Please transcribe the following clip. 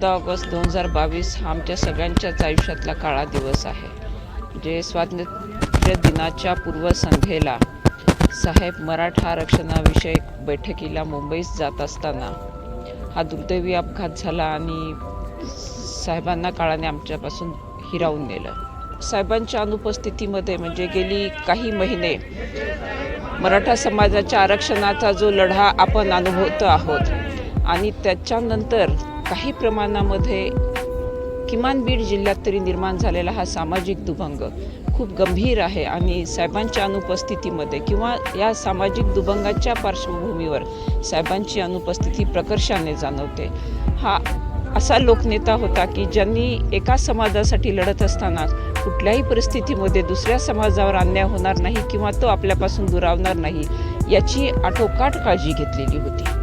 चौदा ऑगस्ट दोन हजार बावीस हा आमच्या सगळ्यांच्याच आयुष्यातला काळा दिवस आहे. जे स्वातंत्र्य दिनाच्या पूर्वसंध्येला साहेब मराठा आरक्षणाविषयक बैठकीला मुंबईस जात असताना हा दुर्दैवी अपघात झाला आणि साहेबांना काळाने आमच्यापासून हिरावून नेलं. साहेबांच्या अनुपस्थितीमध्ये म्हणजे गेली काही महिने मराठा समाजाच्या आरक्षणाचा जो लढा आपण अनुभवतो आहोत आणि त्याच्यानंतर काही प्रमाणामध्ये किमान बीड जिल्ह्यात तरी निर्माण झालेला हा सामाजिक दुभंग खूप गंभीर आहे आणि साहेबांच्या अनुपस्थितीमध्ये किंवा या सामाजिक दुभंगाच्या पार्श्वभूमीवर साहेबांची अनुपस्थिती प्रकर्षाने जाणवते. हा असा लोकनेता होता की ज्यांनी एका समाजासाठी लढत असताना कुठल्याही परिस्थितीमध्ये दुसऱ्या समाजावर अन्याय होणार नाही किंवा तो आपल्यापासून दुरावणार नाही याची आटोकाट काळजी घेतलेली होती.